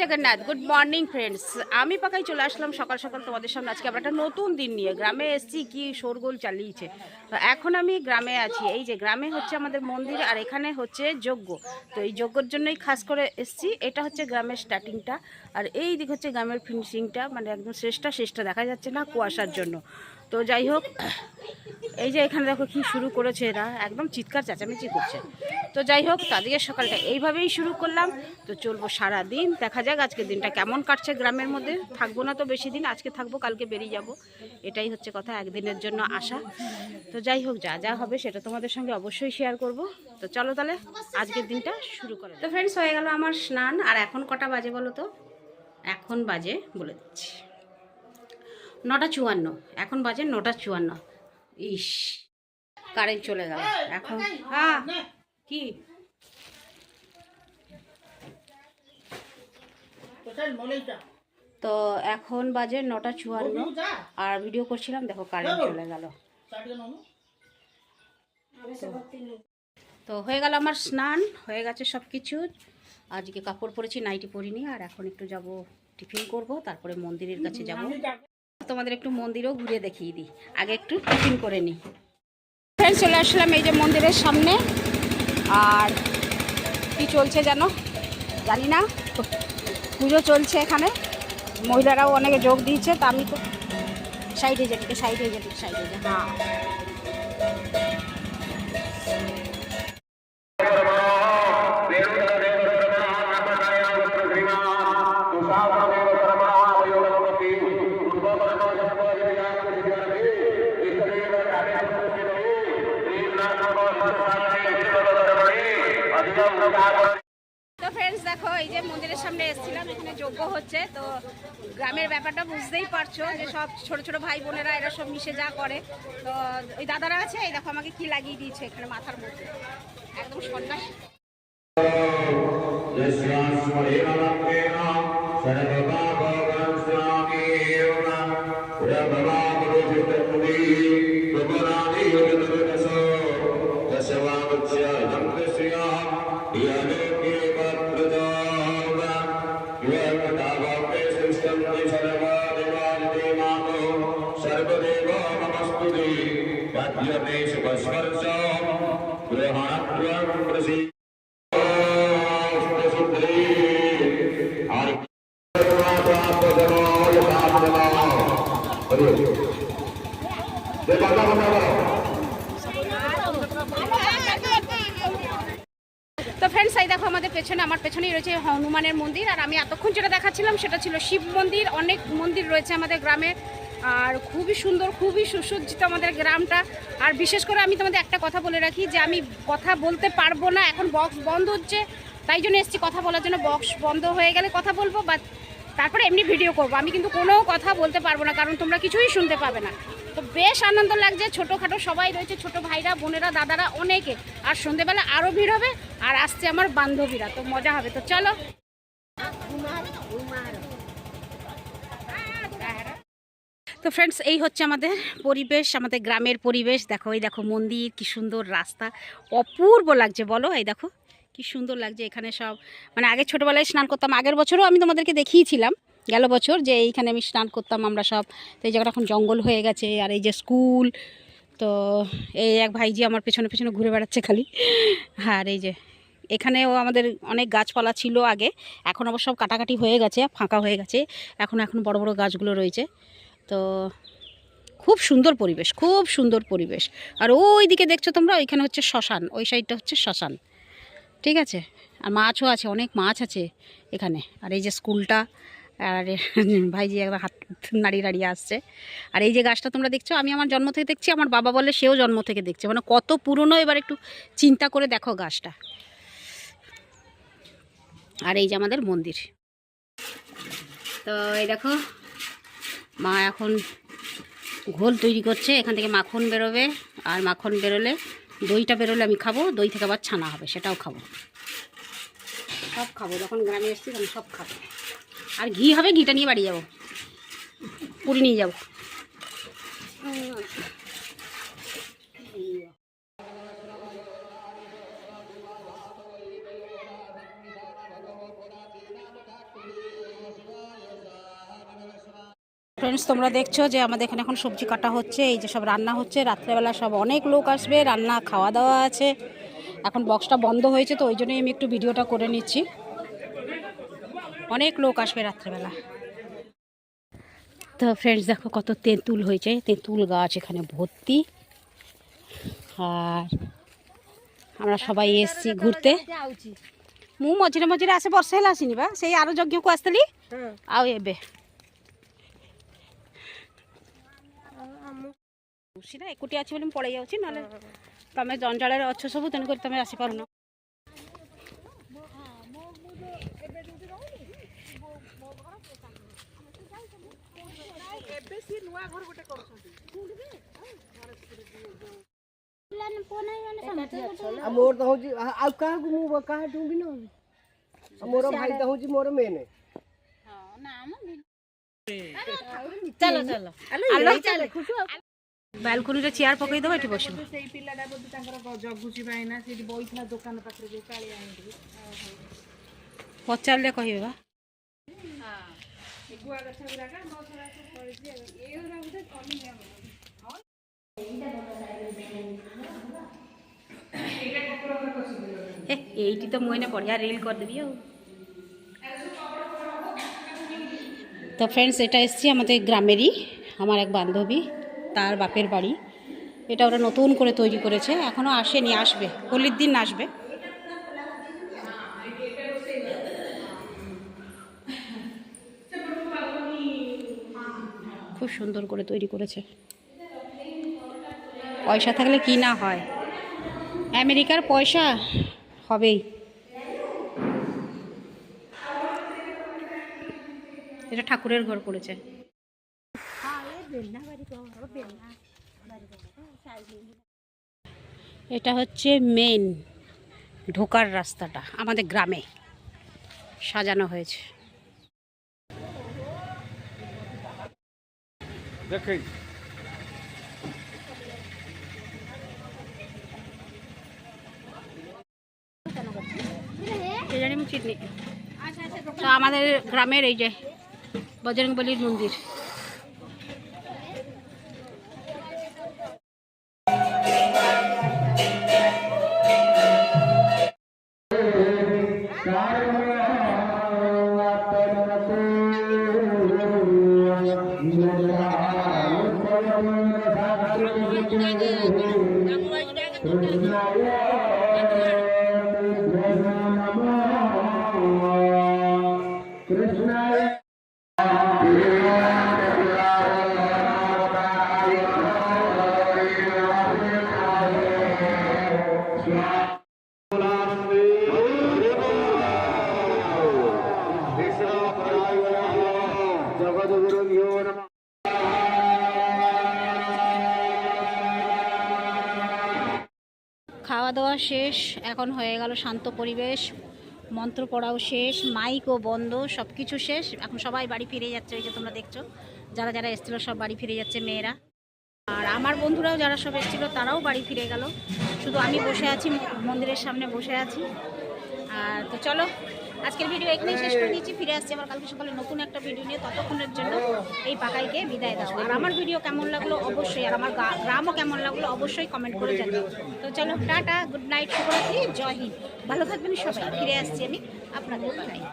Jagannath good morning friends আমি পাকাই চলে আসলাম সকাল সকাল তোমাদের সামনে। আজকে আমরা একটা নতুন দিন নিয়ে গ্রামে এসেছি, কি শোরগোল চালিয়েছে। তো এখন আমি গ্রামে আছি। এই যে গ্রামে হচ্ছে আমাদের মন্দির আর এখানে হচ্ছে যজ্ঞ। তো এই যজ্ঞর জন্যই খাস করে এসেছি। এটা হচ্ছে গ্রামের স্টার্টিংটা আর এই দিক হচ্ছে গ্রামের ফিনিশিংটা মানে একদম শেষটা শেষটা দেখা যাচ্ছে না কুয়াশার জন্য। তো যাই হোক, এই যে এখানে দেখো কি শুরু করেছে এরা। একদম চিৎকার চেঁচামেচি করছে। তো যাই হোক তাদেরকে সকালটা এইভাবেই শুরু করলাম। তো চলবো সারা দিন দেখা যাক আজকের দিনটা কেমন কাটছে গ্রামের মধ্যে। থাকব না তো বেশি দিন, আজকে থাকব, কালকে বেরিয়ে যাব। এটাই হচ্ছে কথা, একদিনের জন্য আসা তো যাই হোক, যা যা হবে সেটা তোমাদের সঙ্গে অবশ্যই শেয়ার করব। তো চলো তাহলে, আজকের দিনটা শুরু করে তো ফ্রেন্ডস হয়ে গেল আমার স্নান। আর এখন কটা বাজে বলো তো? এখন বাজে বলে দিচ্ছি। নটা চুয়ান্ন। এখন বাজে নটা চুয়ান্ন। ইস কারেন্ট চলে গেল। এখন হ্যাঁ। কি? তো এখন বাজে নটা চুয়ান্ন আর ভিডিও করছিলাম দেখো কারেন্ট চলে গেল। তো হয়ে গেল আমার স্নান হয়ে গেছে সব কিছু আজকে কাপড় পরেছি নাইটি পরিনি আর এখন একটু যাব টিফিন করব তারপরে মন্দিরের কাছে যাব। তোমাদের একটু মন্দিরও ঘুরে দেখিয়ে দিই। আগে একটু টিফিন করে নিই ফ্রেন্ড চলে আসলাম এই যে মন্দিরের সামনে। আর কি চলছে যেন জানি না। পুজো চলছে এখানে। মহিলারাও অনেকে যোগ দিয়েছে, তা আমি তো সাইডে যেটিকে সাইডে যেটিকে সাইডে যে হ্যাঁ ফ্রেন্ডস দেখো, এই যে মন্দিরের সামনে এসেছিলাম, এখানে যজ্ঞ হচ্ছে। তো গ্রামের ব্যাপারটা বুঝতেই পারছ যে সব ছোট ছোট ভাই বোনেরা এরা সব মিশে যা করে। তো ওই দাদারা আছে? এই দেখো, আমাকে কি লাগিয়ে দিয়েছে এখানে মাথার মধ্যে। একদম সন্ন্যাস। সর্বদা पद्यदेश स्पर्श ग्रहण प्रसीद তো ফ্রেন্ডস এই দেখো আমাদের পেছনে আমার পেছনেই রয়েছে হনুমানের মন্দির আর আমি এতক্ষণ যেটা দেখাচ্ছিলাম সেটা ছিল শিব মন্দির অনেক মন্দির রয়েছে আমাদের গ্রামে আর খুবই সুন্দর, খুবই সুসজ্জিত আমাদের গ্রামটা। আর বিশেষ করে আমি তোমাদের একটা কথা বলে রাখি যে আমি কথা বলতে পারব না, এখন বক্স বন্ধ হচ্ছে, তাই জন্য এসেছি কথা বলার জন্য বক্স বন্ধ হয়ে গেলে কথা বলব বা তারপরে এমনি ভিডিও করব। আমি কিন্তু কোনো কথা বলতে পারব না, কারণ তোমরা কিছুই শুনতে পাবে না। তো বেশ আনন্দ লাগছে, ছোটোখাটো সবাই রয়েছে, ছোট ভাইরা, বোনেরা, দাদারা অনেকে। আর সন্ধেবেলা আরও ভিড় হবে, আর আসছে আমার বান্ধবীরা, তো মজা হবে। তো চলো তো ফ্রেন্ডস এই হচ্ছে আমাদের পরিবেশ, আমাদের গ্রামের পরিবেশ। দেখো, এই দেখো মন্দির, কি সুন্দর রাস্তা। অপূর্ব লাগছে, বলো, এই দেখো, কি সুন্দর লাগছে এখানে সব। মানে আগে ছোটোবেলায় স্নান করতাম, আগের বছরও আমি তোমাদেরকে দেখিয়েছিলাম, গেল বছর যে এইখানে আমি স্নান করতাম আমরা সব। তো এই জায়গাটা এখন জঙ্গল হয়ে গেছে, আর এই যে স্কুল তো এই এক ভাইজি আমার পেছনে পেছনে ঘুরে বেড়াচ্ছে খালি। আর এই যে, এখানেও আমাদের অনেক গাছপালা ছিল আগে, এখন অবশ্য সব কাটাকাটি হয়ে গেছে, ফাঁকা হয়ে গেছে। এখন এখন বড় বড় গাছগুলো রয়েছে। তো খুব সুন্দর পরিবেশ, খুব সুন্দর পরিবেশ। আর ওই দিকে দেখছ তোমরা, ওইখানে হচ্ছে শ্মশান, ওই সাইডটা হচ্ছে শ্মশান। ঠিক আছে? আর মাছও আছে, অনেক মাছ আছে এখানে। আর এই যে স্কুলটা, আর ভাইজি একবার হাত নাড়িয়ে নাড়িয়ে আসছে। আর এই যে গাছটা তোমরা দেখছ, আমি আমার জন্ম থেকে দেখছি, আমার বাবা বলে সেও জন্ম থেকে দেখছে। মানে কত পুরনো, এবার একটু চিন্তা করে দেখো গাছটা। আর এই যে আমাদের মন্দির। তো এই দেখো মা এখন ঘোল তৈরি করছে, এখান থেকে মাখন বেরোবে, আর মাখন বেরোলে দইটা বেরোলে আমি খাব, দই থেকে আবার ছানা হবে, সেটাও খাব। সব খাব, যখন গ্রামে এসেছি তখন সব খাব। আর ঘি হবে, ঘিটা নিয়ে বাড়ি যাব, পুরি নিয়ে যাব। ফ্রেন্ডস তোমরা দেখছ যে আমাদের এখানে এখন সবজি কাটা হচ্ছে এই যে সব রান্না হচ্ছে রাত্রেবেলা সব অনেক লোক আসবে রান্না খাওয়া দাওয়া আছে। এখন বক্সটা বন্ধ হয়েছে তো ওই জন্যই আমি একটু ভিডিওটা করে নিচ্ছি। অনেক লোক আসবে রাত্রেবেলা। তো ফ্রেন্ডস দেখো কত তেঁতুল হয়েছে তেঁতুল গাছ এখানে ভর্তি। আর আমরা সবাই এসছি ঘুরতে। মু মঝিরে মঝিরে আসে বর্ষা হলে আসিনি বা? সেই আরও যজ্ঞ আসতেলি? হ্যাঁ। আও এবে। ସିନା ଏକୁଟିଆ ଅଛି ବୋଲି ମୁଁ ପଳେଇ ଯାଉଛି ନହେଲେ ତମେ ଜଞ୍ଜାଳରେ ଅଛ ସବୁ ତେଣୁକରି ତମେ ଆସିପାରୁନ ଆଉ ମୋର ତ ହଉଛି ଆ- ଆଉ କାହାକୁ ମୁଁ କାହାଠୁ ବି ନହେବି ଆଉ ମୋର ଭାଇ ତ ହଉଛି ମୋର ମେନ୍ ବାଲକୁନିରେ ଚେୟାର ପକେଇଦେବ ଏଠି ବସିବ ସେଇ ପିଲାଟା ବୋଧେ ତାଙ୍କର ଜଗୁଛି ଭାଇନା ସେଇଠି ବଇଥିଲା ଦୋକାନ ପାଖରେ ଯୋଉ କାଳିଆ ଆଣିକି ପଚାରିଲେ କହିବେ ବା ଏ ଏଇଠି ତ ମୁଁ ଏଇନେ ବଢ଼ିଆ ରିଲ୍ କରିଦେବି ଆଉ তো ফ্রেন্ডস এটা এসছি আমাদের গ্রামেরই আমার এক বান্ধবী তার বাপের বাড়ি। এটা ওরা নতুন করে তৈরি করেছে। এখনও আসেনি, আসবে। হোলির দিন আসবে। খুব সুন্দর করে তৈরি করেছে। পয়সা থাকলে কি না হয়। আমেরিকার পয়সা হবেই। এটা ঠাকুরের ঘর করেছে। এটা হচ্ছে মেন ঢোকার রাস্তাটা আমাদের গ্রামে সাজানো হয়েছে। আমাদের গ্রামের এই যে বজরংবলির মন্দির। Yeah. খাওয়া শেষ, এখন হয়ে গেল শান্ত পরিবেশ, মন্ত্র পড়াও শেষ মাইকও বন্ধ সব কিছু শেষ। এখন সবাই বাড়ি ফিরে যাচ্ছে, ওই যে তোমরা দেখছ। যারা যারা এসেছিল, সব বাড়ি ফিরে যাচ্ছে মেয়েরা। আর আমার বন্ধুরাও যারা সব এসেছিল, তারাও বাড়ি ফিরে গেল। শুধু আমি বসে আছি, মন্দিরের সামনে বসে আছি। আর তো চলো, আজকের ভিডিও এখানেই শেষ করে দিচ্ছি ফিরে আসছি আবার কালকে সকালে নতুন একটা ভিডিও নিয়ে ততক্ষণের জন্য এই পাকাইকে বিদায় দাও। আর আমার ভিডিও কেমন লাগল? অবশ্যই, আর আমার গ্রামও কেমন লাগল? অবশ্যই কমেন্ট করে জানাও। তো চলো, টাটা গুড নাইট শুভরাত্রি, জয় হিন্দ। ভালো থাকবেন সবাই। ফিরে আসছি আমি আপনাদের